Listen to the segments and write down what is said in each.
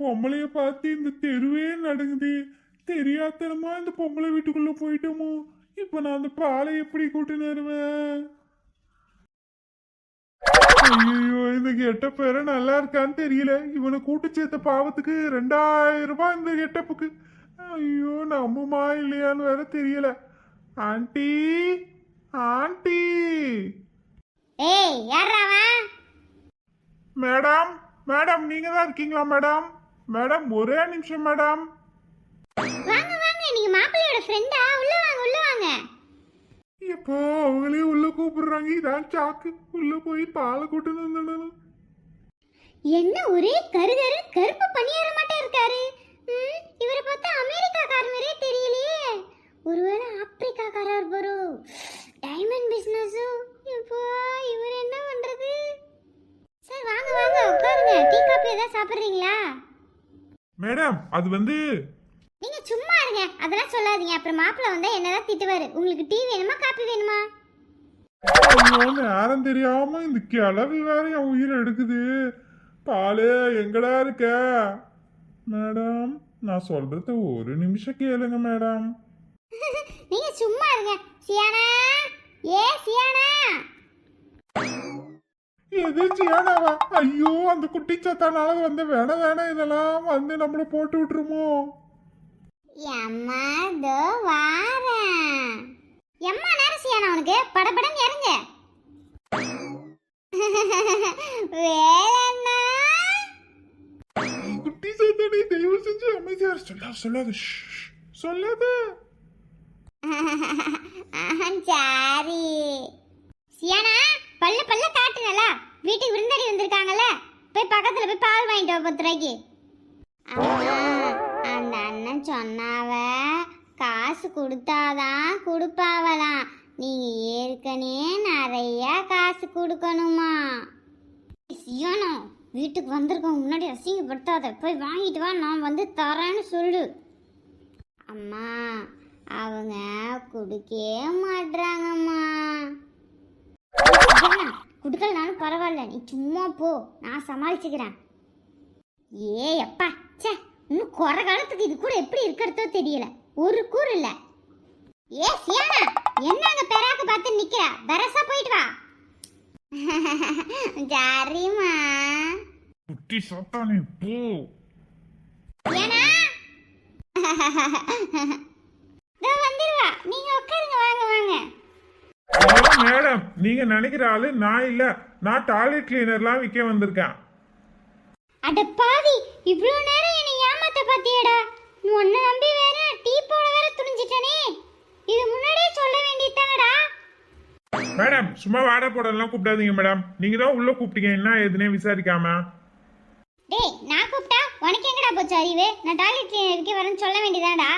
பொம்பளைய பார்த்து இந்த தெருவே நடுங்குது. தெரியாதனமா இந்த பொம்பளை வீட்டுக்குள்ள போயிட்டோமோ? இப்ப நான் அந்த பாலை எப்படி கூட்டின்னு வருவேன் ஐயோ இந்த கெட்ட பேர நல்லா இருக்கான்னு தெரியல. இவனை கூட்டு சேர்த்த பாவத்துக்கு ரெண்டாயிரம் ரூபாய் இந்த கெட்டப்புக்கு. ஐயோ நம்புமா இல்லையான்னு வேற தெரியல. Aunty aunty. ஏய் மேடம் மேடம் நீங்க தான் இருக்கீங்களா மேடம்? மேடம் ஒரே நிமிஷம் மேடம். வாங்க வாங்க நீங்க மாப்பிள்ளையோட ஃப்ரெண்டா உள்ள வாங்க உள்ள வாங்க. எப்போ அவங்களே உள்ள கூப்பிடுறாங்க? இதான் சாக்கு. உள்ள போய் பாலை கூட்டு வந்துடணும் என்ன ஒரே கருகரு கருப்பு பணியார மாட்டே இருக்காரு. இவரை பார்த்தா அமெரிக்காக்காரர் மாதிரியே தெரியலையே. ஒருவேளை ஆப்பிரிக்காக்காரர் இருப்பாரோ? டைமண்ட் பிசினஸும் இப்போ இவர் என்ன பண்றது? சார் வாங்க வாங்க உட்காருங்க. டீ காபி ஏதாவது சாப்பிட்றீங்களா? மேடம் அது வந்து நீங்க சும்மா இருங்க. அதெல்லாம் சொல்லாதீங்க. அப்புறம் மாப்பிள்ள வந்தா என்னதான் திட்டுவாரு. உங்களுக்கு டீ வேணுமா காபி வேணுமா? நேரம் தெரியாம இந்த கிளவி வேற என் உயிரை எடுக்குது. பாலு எங்கடா இருக்க? மேடம் நான் சொல்றத ஒரு நிமிஷம் கேளுங்க மேடம். நீங்க சும்மா இருங்க. சியானா? ஏ சியானா? எது சியானாவா ஐயோ அந்த குட்டி சத்தானால வந்து வேண வேணாம் இதெல்லாம் வந்து நம்மள போட்டு விட்டுருமோ? எம்மா தோ வாரேன். எம்மா நேரம் சியானா உனக்கு? படபடன்னு இறங்க வேலைன்னா குட்டி சத்தானே தயவு செஞ்சு அமைதியா இரு. சொல்லாத சொல்லாத. சொல்லாத. சாரி. சியானா பல்ல பல்ல காட்டுனல. வீட்டுக்கு விருந்தாடி வந்திருக்காங்கல்ல. போய் பக்கத்துல போய் பால் வாங்கிட்டு வா பத்து ரூபாய்க்கு அம்மா, அந்த அண்ணன் சொன்னாவ காசு கொடுத்தாதான் கொடுப்பாவலாம். நீங்க ஏற்கனவே நிறைய காசு கொடுக்கணுமா? சியானா வீட்டுக்கு வந்திருக்கோம் முன்னாடி அசிங்கப்படுத்தாத போய் வாங்கிட்டு வா நான் வந்து தரேன்னு சொல்லு. அம்மா அவங்க கொடுக்கவே மாட்றாங்கம்மா. ஐயா, குடுக்கலனாலும் பரவாயில்ல. நீ சும்மா போ. நான் சமாளிச்சுக்கிறேன். ஏ அப்பா. ச்சே. இன்னும் குறை காலத்துக்கு இது கூட எப்படி இருக்கிறதோ தெரியல. ஒரு கூறு இல்ல. ஏ சியானா. என்னங்க பெறாக்க பார்த்து நிக்கிற? பெரசா போயிட்டு வா. சரிம்மா. குட்டி சத்தானே போ. ஏனா? வந்துருவா. நீங்க உட்காருங்க. வாங்க வாங்க. மேடம். நீங்க நினைக்கிற ஆளு நான் இல்ல. நான் டாய்லெட் கிளீனர்லாம் விற்க வந்திருக்கேன். அட பாவி இவ்ளோ நேரம் என்னை ஏமாத்த பாத்தியடா. உன்னை நம்பி வேற டீ போட வேற துணிஞ்சிட்டனே. இது முன்னாடியே சொல்ல வேண்டியதானடா மேடம் சும்மா வாடகை போடலாம் கூப்பிடாதீங்க மேடம். நீங்க தான் உள்ள கூப்பிட்டீங்க. என்ன ஏதுனே விசாரிக்காம. டேய் நான் கூப்பிட்டா உனக்கு எங்கடா போச்சு அறிவு? நான் டாய்லெட் கிளீனருக்கு வரேன்னு சொல்ல வேண்டியதானடா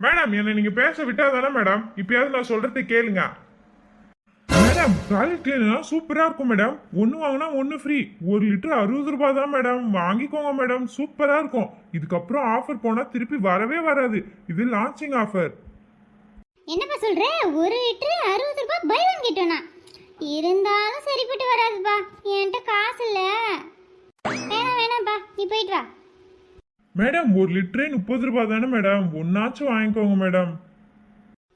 மேடம் என்னை நீங்க பேச விட்டா தானே மேடம் இப்பயாவது நான் சொல்றதை கேளுங்க. மேடம் டாய்லெட் கிளீனர்லாம் சூப்பரா இருக்கும் மேடம் ஒன்று வாங்கினா ஒன்று ஃப்ரீ ஒரு லிட்டர் அறுபது ரூபாய் தான் மேடம் வாங்கிக்கோங்க மேடம் சூப்பரா இருக்கும். இதுக்கப்புறம் ஆஃபர் போனா திருப்பி வரவே வராது. இது லான்ச்சிங் ஆஃபர் என்னப்பா சொல்ற? ஒரு லிட்டர் அறுபது ரூபாய் பை ஒன் கெட்டோனா இருந்தாலும் சரிப்பட்டு வராதுப்பா. என்கிட்ட காசு இல்ல. வேணாம் வேணாம்ப்பா. நீ போயிட்டு வா. மேடம் ஒரு லிட்டரே முப்பது ரூபாய் தானே மேடம் ஒன்னாச்சும் வாங்கிக்கோங்க மேடம்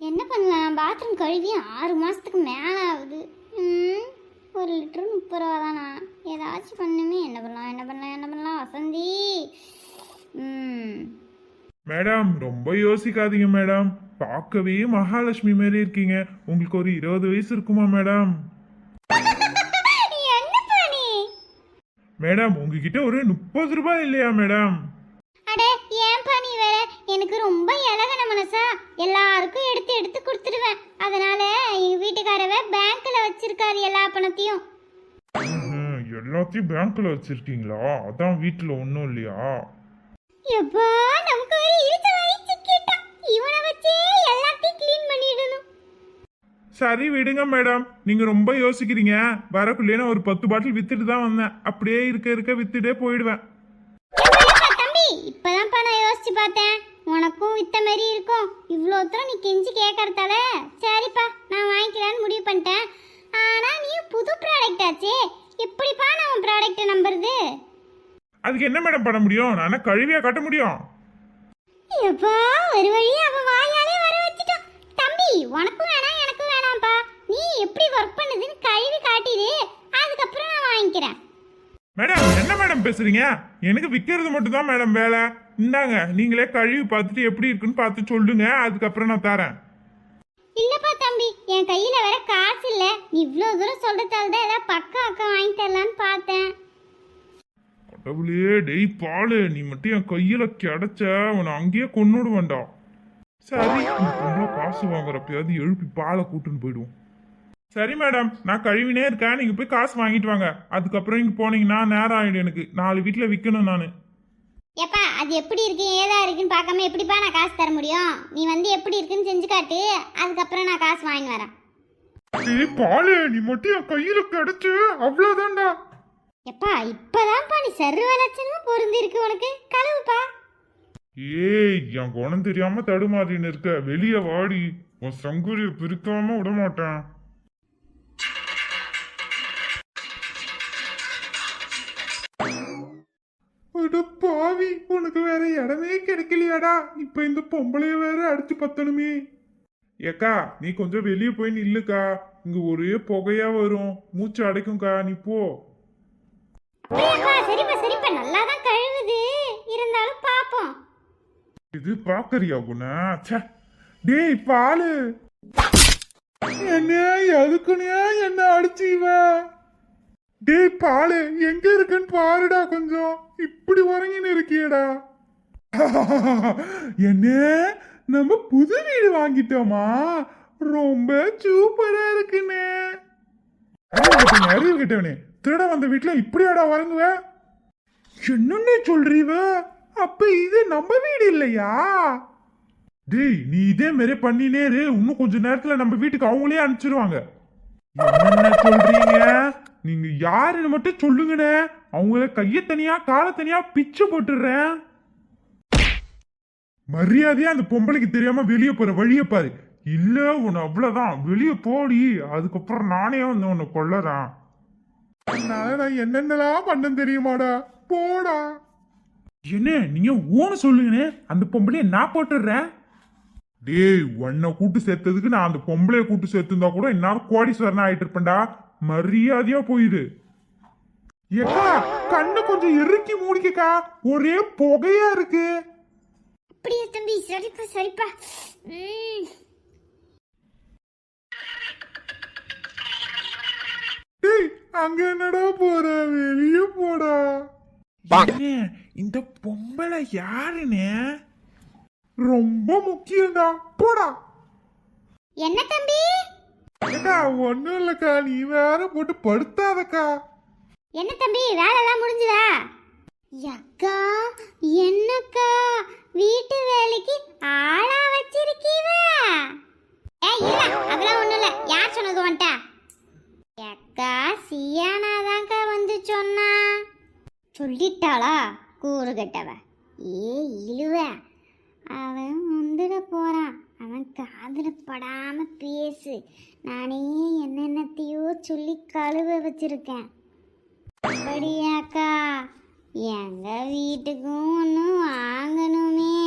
என்ன பண்ணலாம்? பாத்ரூம் கழுவி ஆறு மாதத்துக்கு மேலே ஆகுது. ம், ஒரு லிட்டர் முப்பது ரூபா தானா? ஏதாச்சும் பண்ணுமே. என்ன பண்ணலாம்? என்ன பண்ணலாம்? என்ன பண்ணலாம்? வசந்தி! ம். மேடம் ரொம்ப யோசிக்காதீங்க மேடம் பார்க்கவே மகாலட்சுமி மாதிரி இருக்கீங்க. உங்களுக்கு ஒரு இருபது வயசு இருக்குமா மேடம் மேடம் உங்ககிட்ட ஒரு முப்பது ரூபாய் இல்லையா மேடம் அடே ஏன்பா நீ வேற? எனக்கு ரொம்ப இலகன மனசா. எல்லாருக்கும் எடுத்து எடுத்து கொடுத்துடுவேன் அதனால எங்க வீட்டுக்காரவே பேங்க்ல வச்சிருக்காரு எல்லா பணத்தையும். எல்லாத்தையும் பேங்க்ல வச்சிருக்கீங்களா? அதான் வீட்டுல ஒன்றும் இல்லையா? எப்பா நமக்கு ஒரு இழுத்த வழி சிக்கிட்டான் இவனை வச்சே எல்லாத்தையும் க்ளீன் பண்ணிடணும். சரி விடுங்க மேடம். நீங்க ரொம்ப யோசிக்கிறீங்க. வரக்குள்ளே நான் ஒரு பத்து பாட்டில் வித்துட்டு தான் வந்தேன். அப்படியே இருக்க இருக்க வித்துட்டே போயிடுவேன். இப்பதான்ப்பா நான் யோசிச்சு பார்த்தேன். உனக்கும் வித்த மாதிரி இருக்கும். இவ்வளோ தூரம் நீ கெஞ்சி கேட்கறதால சரிப்பா நான் வாங்கிக்கலான்னு முடிவு பண்ணிட்டேன். ஆனா நீ புது ப்ராடக்ட் ஆச்சே. எப்படிப்பா நான் உன் ப்ராடக்ட்டை நம்புறது? அதுக்கு என்ன மேடம் பண்ண முடியும்? நான் கழுவியா கட்ட முடியும்? எப்பா ஒரு வழியா அவன் வாயாலே வர வச்சுட்டோம் தம்பி உனக்கும் வேணாம் எனக்கும் வேணாம்ப்பா. நீ எப்படி ஒர்க் பண்ணுதுன்னு கழுவி காட்டிடு. அதுக்கப்புறம் நான் வாங்கிக்கிறேன். மேடம் என்ன மேடம் பேசுறீங்க? எனக்கு விற்கிறது மட்டும் தான் மேடம் வேலை. இந்தாங்க நீங்களே கழுவி பார்த்துட்டு எப்படி இருக்குன்னு பார்த்து சொல்லுங்க. அதுக்கப்புறம் நான் தரேன். இல்லப்பா தம்பி என் கையில வேற காசு இல்ல. நீ இவ்ளோ தூரம் சொல்றதால தான் ஏதாவது பக்கம் அக்கம் வாங்கி தரலான்னு பார்த்தேன். கடவுளே டேய் பாலு நீ மட்டும் என் கையில கிடைச்ச உன்னை அங்கேயே கொன்னுட வேண்டாம் சரி காசு வாங்குறப்பயாவது எழுப்பி பாலை கூட்டுன்னு போயிடுவோம். சரி மேடம் நான் கழுவினே இருக்கேன். நீங்க போய் காசு வாங்கிட்டு வாங்க. அதுக்கப்புறம் இங்க போனீங்கன்னா நேரம் ஆயிடும் எனக்கு. நாலு வீட்டுல விற்கணும் நான். ஏப்பா அது எப்படி இருக்கு? ஏதா இருக்குன்னு பார்க்காம எப்படிப்பா நான் காசு தர முடியும்? நீ வந்து எப்படி இருக்குன்னு செஞ்சு காட்டு. அதுக்கப்புறம் நான் காசு வாங்கி வரேன். டேய் பாலு நீ மட்டும் என் கையில கிடைச்ச அவ்வளவுதான்டா. எப்பா இப்பதான்ப்பா நீ சர்வ லட்சணமும் பொருந்தி இருக்கு உனக்கு. கழுவுப்பா. ஏய் என் குணம் தெரியாம தடுமாறின்னு இருக்க. வெளிய வாடி. உன் சங்குரிய பிரிக்காம விட மாட்டேன் அட பாவி உனக்கு வேற இடமே கிடைக்கலையாடா. இப்ப இந்த பொம்பளைய வேற அடிச்சு பத்தணுமே. ஏக்கா நீ கொஞ்சம் வெளியே போய் நில்லுக்கா. இங்க ஒரே புகையா வரும். மூச்சு அடைக்கும்க்கா நீ போ. சரிப்பா சரிப்பா. நல்லா தான் கழுவுது. இருந்தாலும் பாப்போம். இது பாக்கறியா குண? ச்சே. டேய் பாலு. என்ன எதுக்குனே என்ன அடிச்சீவ டேய் பாலு எங்க இருக்குன்னு பாருடா கொஞ்சம். இப்படி உறங்கின்னு இருக்கியடா. என்ன நம்ம புது வீடு வாங்கிட்டோமா? ரொம்ப சூப்பரா இருக்குண்ணே. அறிவு கிட்டவனே திருட வந்த வீட்டுல இப்படியாடா வாங்குவ என்னன்னு சொல்றீவ? அப்ப இது நம்ம வீடு இல்லையா? டேய் நீ இதே மாதிரி பண்ணினேரு இன்னும் கொஞ்ச நேரத்துல நம்ம வீட்டுக்கு அவங்களே அனுப்பிச்சிருவாங்க. என்ன சொல்றீங்க? நீங்க யாருன்னு மட்டும் சொல்லுங்கண்ணே. அவங்கள கைய தனியா காலை தனியா பிச்சு போட்டுடுறேன். மரியாதையா அந்த பொம்பளைக்கு தெரியாம வெளியே போற வழியை பாரு. இல்ல உன்னை அவ்வளவுதான். வெளியே போடி. அதுக்கப்புறம் நானே வந்து உன்னை கொல்லறேன். அதனால நான் என்னென்னலாம் பண்ண தெரியுமாடா? போடா. என்ன நீங்க ஓன சொல்லுங்கண்ணே. அந்த பொம்பளைய நான் போட்டுடுறேன். டேய் உன்னை கூட்டு சேர்த்ததுக்கு நான் அந்த பொம்பளைய கூட்டு சேர்த்துருந்தா கூட என்னால கோடீஸ்வரன் ஆயிட்டு இருப்பேன்டா மரியாதையா போயிடு. ஏக்கா கண்ணை கொஞ்சம் இறுக்கி மூடிக்கக்கா. ஒரே புகையா இருக்கு. அப்படியே தம்பி சரிப்பா சரிப்பா. டேய் அங்க என்னடா போற? வெளியே போடா. இந்த பொம்பளை யாருன்னு? ரொம்ப முக்கியம்டா. போடா. என்ன தம்பி? ஏக்கா ஒன்றும் இல்லைக்கா. நீ வேற போட்டு படுத்தாதக்கா. என்ன தம்பி வேலைலாம் முடிஞ்சுதா? அக்கா என்னக்கா? வீட்டு வேலைக்கு ஆளா வச்சிருக்கீவ. ஏய் இல்ல அதெல்லாம் ஒண்ணும் இல்ல. யார் சொன்னது உன்ட்ட அக்கா சியானாதான்க்கா வந்து சொன்னா. சொல்லிட்டாளா? கூறு கட்டவ. ஏ இழுவ. அவன் வந்துட போறான். அவன் காதுல பேசு. நானே என்னென்னத்தையோ சொல்லி கழுவ வச்சிருக்கேன். அப்படியாக்கா எங்க வீட்டுக்கும் ஒன்று வாங்கணுமே.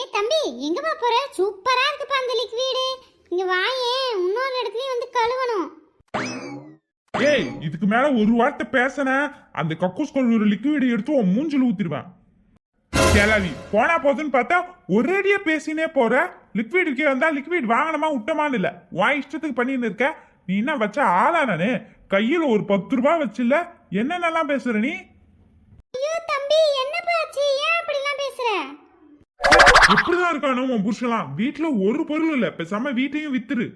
ஏ தம்பி எங்கேப்பா போற? சூப்பரா இருக்குப்பா அந்த லிக்விடு இங்க வாயே இன்னொரு இடத்துலயும் வந்து கழுவணும். ஏய் இதுக்கு மேல ஒரு வார்த்தை பேசன. அந்த கக்கூஸ் ஒரு லிக்விடு எடுத்து உன் மூஞ்சில் ஊத்திடுவேன். கிளவி. போனா போதுன்னு பார்த்தா ஒரேடியா பேசினே போற. லிக்விட் விற்க வந்தா லிக்விட் வாங்கணுமா விட்டமான்னு இல்ல. உன் இஷ்டத்துக்கு பண்ணின்னு இருக்க. நீ என்ன வச்ச ஆளா நானு? கையில ஒரு பத்து ரூபாய் வச்சில்ல. என்னென்னலாம் பேசுற நீ? ஐயோ தம்பி என்னப்பா ஆச்சு? ஏன் அப்படிலாம் பேசுற? எப்படிதான் இருக்கானோ உன் புருஷன்லாம்? வீட்டுல ஒரு பொருள் இல்ல. பேசாம வீட்டையும் வித்துரு.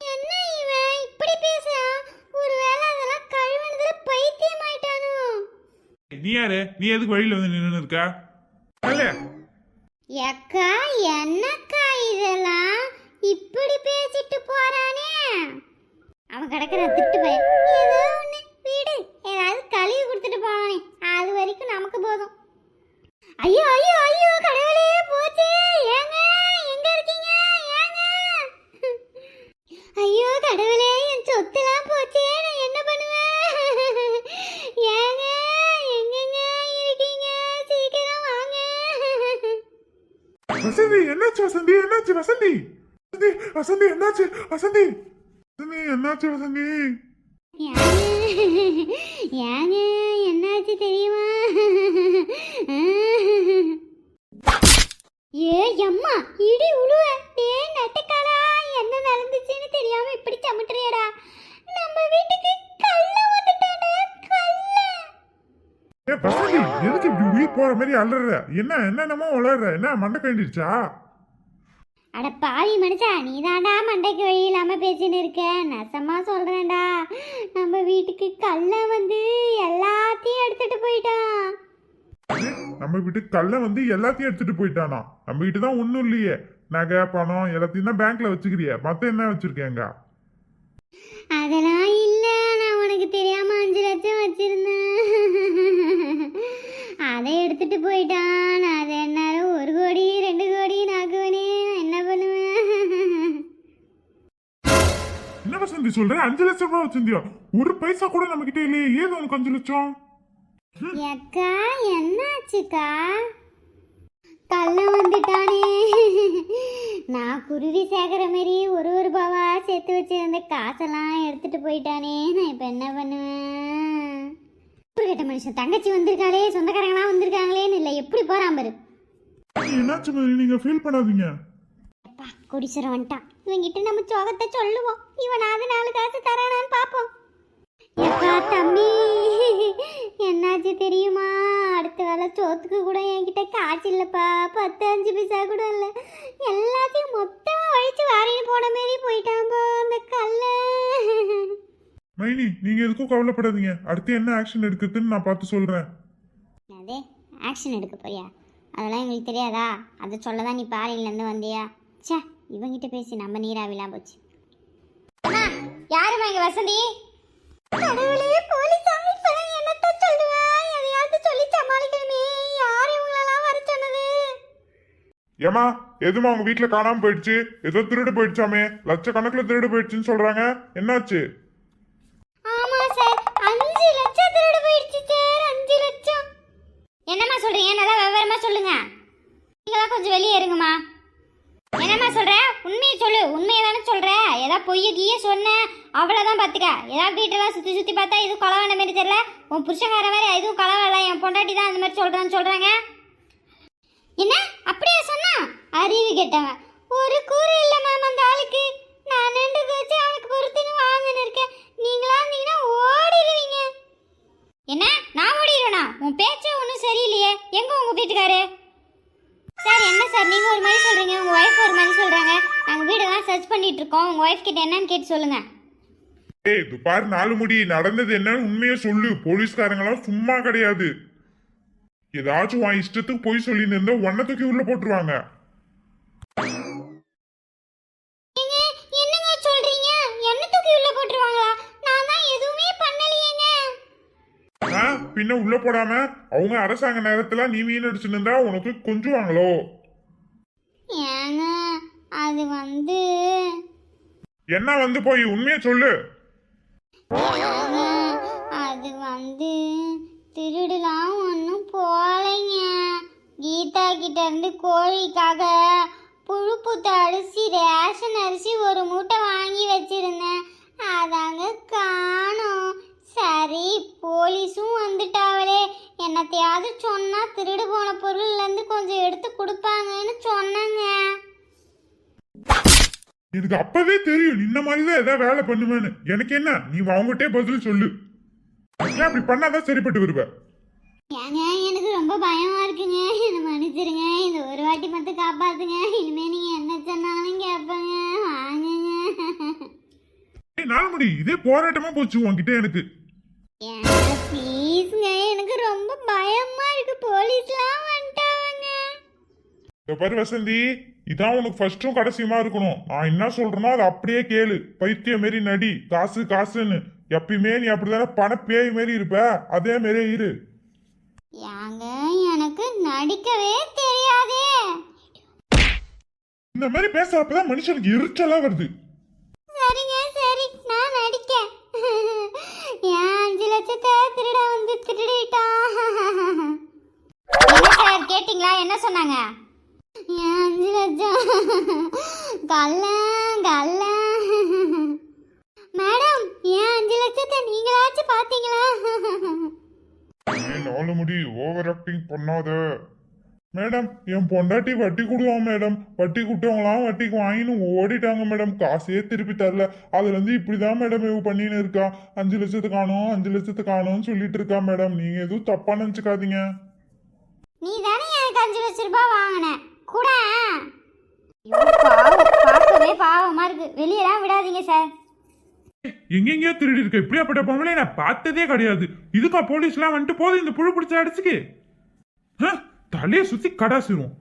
என்ன இவன்? இப்படி பேசுறான் ஒருவேளை அதெல்லாம் கழுவுனதுல பைத்தியம் ஆயிட்டானோ நீ யாரு? நீ எதுக்கு வழியில வந்து நின்று இருக்க? அக்கா என்னக்கா இதெல்லாம்? இப்படி பேசிட்டு போறானே? அவன் கிடக்குற திட்டு பையன் ஏதோ ஒண்ணு வீடு ஏதாவது கழுவி கொடுத்துட்டு போனானே அது வரைக்கும் நமக்கு போதும். ஐயோ ஐயோ ஐயோ கடவுளே போச்சு ஏங்க எங்க இருக்கீங்க ஏங்க? ஐயோ கடவுளே என் சொத்துலாம் போச்சே நான் என்ன பண்ணுவேன் ஏன் என்னாச்சு வசந்தி என்னாச்சு வசந்தி? வசந்தி வசந்தி என்னாச்சு? வசந்தி வசந்தி என்னாச்சு வசந்தி? ஏங்க ஏங்க என்னாச்சு தெரியுமா? ஏ அம்மா இடி உழுவ. ஏ நட்டுக்காலா என்ன நடந்துச்சுன்னு தெரியாம இப்படி சமட்டுறியடா. நம்ம வீட்டுக்கு வசந்தி எதுக்கு இப்படி உயிர் போற மாதிரி அலற என்ன என்னென்னமோ வளர்ற என்ன மண்டை கண்டிருச்சா அட பாவி மனுஷா நீ தாண்டா மண்டைக்கு வழி இல்லாம பேசின்னு இருக்க. நசமா சொல்றேன்டா. நம்ம வீட்டுக்கு கள்ள வந்து எல்லாத்தையும் எடுத்துட்டு போயிட்டான். நம்ம வீட்டுக்கு கள்ள வந்து எல்லாத்தையும் எடுத்துட்டு போயிட்டானா? நம்ம வீட்டு தான் ஒண்ணும் இல்லையே. நகை பணம் எல்லாத்தையும் தான் பேங்க்ல வச்சுக்கிறிய. மத்த என்ன வச்சிருக்கேங்க அதெல்லாம் இல்ல. நான் உனக்கு தெரியாம அஞ்சு லட்சம் வச்சிருந்தேன். அதை எடுத்துட்டு போயிட்டான். அது என்னால ஒரு கோடி ரெண்டு கோடி நாக்குவனே நான் என்ன பண்ணுவேன்? என்ன வசந்தி சொல்ற? அஞ்சு லட்சம் ரூபாய் வச்சிருந்தியா ஒரு பைசா கூட நம்ம கிட்ட இல்லையே. ஏது உனக்கு அஞ்சு லட்சம்? அக்கா என்னாச்சுக்கா? கள்ள வந்துட்டானே. நான் குருவி சேர்க்குற மாரி ஒரு ஒரு ரூபாவா சேர்த்து வச்சிருந்த காசெல்லாம் எடுத்துட்டு போயிட்டானே. நான் இப்போ என்ன பண்ணுவேன்? கேட்ட மனுஷன். தங்கச்சி வந்திருக்காளே சொந்தக்காரங்களாம் வந்திருக்காங்களேன்னு இல்லை. எப்படி போறான் பாரு. என்னாச்சு மாதிரி நீங்க ஃபீல் பண்ணாதீங்க. அப்பா குடிச்சிட வந்துட்டான். இவங்கிட்ட நம்ம சோகத்தை சொல்லுவோம். இவனாவது நாலு காசு தரானான்னு பார்ப்போம். எப்பா தம்பி? என்னாச்சு தெரியுமா? அடுத்த வேலை சோத்துக்கு கூட என்கிட்ட காசு இல்லைப்பா. பத்து அஞ்சு பைசா கூட இல்லை. எல்லாத்தையும் மொத்தமாக வழிச்சு வாரின்னு போன மாரி போயிட்டான்பா அந்த கல்ல. மைனி நீங்க எதுக்கும் கவலைப்படாதீங்க. அடுத்து என்ன ஆக்ஷன் எடுக்குதுன்னு நான் பார்த்து சொல்றேன். அதே ஆக்ஷன் எடுக்க போறியா? அதெல்லாம் எங்களுக்கு தெரியாதா? அதை சொல்ல தான் நீ பாறையிலேருந்து வந்தியா? ச்சே இவங்கிட்ட பேசி நம்ம நீராவிலாம் போச்சு. அம்மா யாரும்மா இங்க வசந்தி? கடவுளே போலீஸ் இப்பதான் என்னத்த சொல்லுவா? எதையாவது சொல்லி சமாளிக்கணுமே. யார் இவங்களெல்லாம் வர சொன்னது? ஏமா எதுமா உங்க வீட்டுல காணாம போயிடுச்சு? ஏதோ திருடு போயிடுச்சாமே? லட்சக்கணக்கில் திருடு போயிடுச்சுன்னு சொல்றாங்க. என்னாச்சு ஆமா சார் அஞ்சு லட்சம் திருடு போயிடுச்சு சார் அஞ்சு லட்சம் ஏன் நல்லா விவரமா சொல்லுங்க. நீங்களாம் கொஞ்சம் வெளியே இருங்கம்மா. என்னம்மா சொல்ற? உண்மையை சொல்லு. உண்மையை தானே சொல்ற? ஏதா பொய்ய கீய சொன்ன? அவ்வளோதான் பார்த்துக்க ஏதா வீட்டெல்லாம் சுற்றி சுற்றி பார்த்தா இது கொலவான மாதிரி தெரியல. உன் புருஷங்கார வேற எதுவும் கொலவை என் பொண்டாட்டி தான் அந்த மாதிரி சொல்கிறான்னு சொல்கிறாங்க என்ன? அப்படியா சொன்னா? அறிவு கேட்டாங்க ஒரு கூறு இல்லை மேம் அந்த ஆளுக்கு. நான் ரெண்டு வச்சு அவனுக்கு பொறுத்துன்னு வாங்கின்னு இருக்கேன். நீங்களா இருந்தீங்கன்னா ஓடிடுவீங்க. என்ன? நான் ஓடிடுவேனா உன் பேச்சே ஒன்றும் சரியில்லையே. எங்க உங்க வீட்டுக்காரு? சார் என்ன சார்? நீங்க ஒரு மாதிரி சொல்றீங்க. உங்க ஒய்ஃப் ஒரு மாதிரி சொல்றாங்க. நாங்க வீடெல்லாம் சர்ச் பண்ணிட்டு இருக்கோம். உங்க ஒய்ஃப் கிட்ட என்னன்னு கேட்டு சொல்லுங்க. ஏய் இது பாரு நாலு முடி. நடந்தது என்னன்னு உண்மையை சொல்லு. போலீஸ்காரங்களாம் சும்மா கிடையாது. ஏதாச்சும் உன் இஷ்டத்துக்கு போய் சொல்லி இருந்தா உன்னை தூக்கி உள்ள போட்டுருவாங்க ஏங்க என்னங்க சொல்றீங்க என்ன தூக்கி உள்ள போட்டுருவாங்களா நான் தான் எதுவுமே பண்ணலையேங்க ஆ, பின்ன உள்ள போடாம அவங்க அரசாங்க நேரத்துல நீ வீண் அடிச்சுன்னு இருந்தா உனக்கு கொஞ்சுவாங்களோ? ஏங்க அது வந்து என்ன வந்து போய் உண்மையை சொல்லு. ஏங்க, அது வந்து திருடுலாம் ஒன்றும் போலைங்க. கீதா கிட்ட இருந்து கோழிக்காக புழுப்புத்த அரிசி ரேஷன் அரிசி ஒரு மூட்டை வாங்கி வச்சிருந்தேன். அதாங்க காணோம். சரி போலீஸும் வந்துட்டாவளே. என்னத்தையாவது சொன்னா திருடு போன பொருள்ல இருந்து கொஞ்சம் எடுத்து கொடுப்பாங்கன்னு சொன்னாங்க. எனக்கு அப்பவே தெரியும். இந்த மாதிரிதான் ஏதாவது வேலை பண்ணுவேன்னு. எனக்கு என்ன? நீ அவங்ககிட்டே பதில் சொல்லு. ஏன் அப்படி பண்ணாதான் சரிப்பட்டு வருவ? ஏங்க எனக்கு ரொம்ப பயமா இருக்குங்க. என்ன மன்னிச்சிருங்க இந்த ஒரு வாட்டி மட்டும் காப்பாத்துங்க. இனிமே நீங்க என்ன சொன்னாலும் கேட்பேங்க. வாங்குங்க. ஏய் நாள்முடி இதே போராட்டமா போச்சு உன்கிட்ட எனக்கு. ப்ளீஸ்ங்க எனக்கு ரொம்ப பயமா இருக்கு. போலீஸ்லாம் வந்துட்டாங்க. பாரு வசந்தி இதான் உனக்கு ஃபர்ஸ்டும் கடைசியுமா இருக்கணும். நான் என்ன சொல்றேனோ அதை அப்படியே கேளு. பைத்தியம் மாரி நடி காசு காசுன்னு. எப்பயுமே நீ அப்படிதானே பண பேய் மாரி இருப்ப. அதே மாரியே இரு. ஏங்க எனக்கு நடிக்கவே தெரியாதே. இந்த மாதிரி பேசுறப்பதான் மனுஷனுக்கு எரிச்சலா வருது சரிங்க சரி நான் நடிக்கேன் ஏன் அஞ்சு லட்சத்தை திருட வந்து திருடிட்டான் என்ன சார் கேட்டிங்களா? என்ன சொன்னாங்க? ஏன் அஞ்சு லட்சம். கல்ல கல்ல மேடம் ஏன் அஞ்சு லட்சத்தை நீங்களாச்சும் பாத்தீங்களா நாலு முடி ஓவர் ஆக்டிங் பண்ணாத. மேடம் என் பொண்டாட்டி வட்டி கொடுவான் மேடம். வட்டி கொடுத்தவங்களாம் வட்டிக்கு வாங்கின்னு ஓடிட்டாங்க மேடம். காசே திருப்பி தரல. அதுல இருந்து இப்படிதான் மேடம் இவ பண்ணின்னு இருக்கா. அஞ்சு லட்சத்து காணும் அஞ்சு லட்சத்து காணும்னு சொல்லிட்டு இருக்கா மேடம். நீங்க எதுவும் தப்பா நினைச்சுக்காதீங்க. நீ தானே எனக்கு அஞ்சு லட்ச ரூபாய் வாங்கின? கூட. பாவம். பார்க்கவே பாவமா இருக்கு. வெளியெல்லாம் விடாதீங்க சார் எங்கெங்கயோ திருடி இருக்க. இப்படியாப்பட்ட பொம்பளை நான் பார்த்ததே கிடையாது. இதுக்கா போலீஸ்லாம் வந்துட்டு போதும் இந்த புழு பிடிச்ச அடிச்சுக்கு ஹ, தலைய சுத்தி கடாசிரும்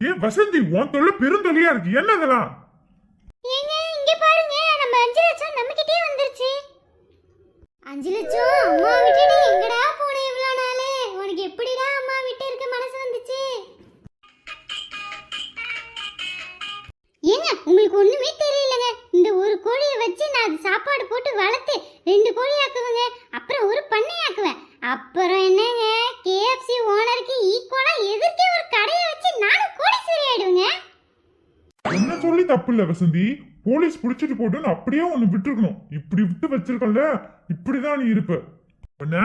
ஏ வசந்தி உன் தொல்லை பெருந்தொல்லியா இருக்கு? என்ன இதெல்லாம்? அஞ்சு லட்சம் அம்மா விட்டுட்டு இல்ல வசந்தி போலீஸ் புடிச்சிட்டு போட்டுன்னு அப்படியே ஒன்னு விட்டுருக்கணும். இப்படி விட்டு வச்சிருக்கல இப்படிதான் நீ இருப்ப. என்ன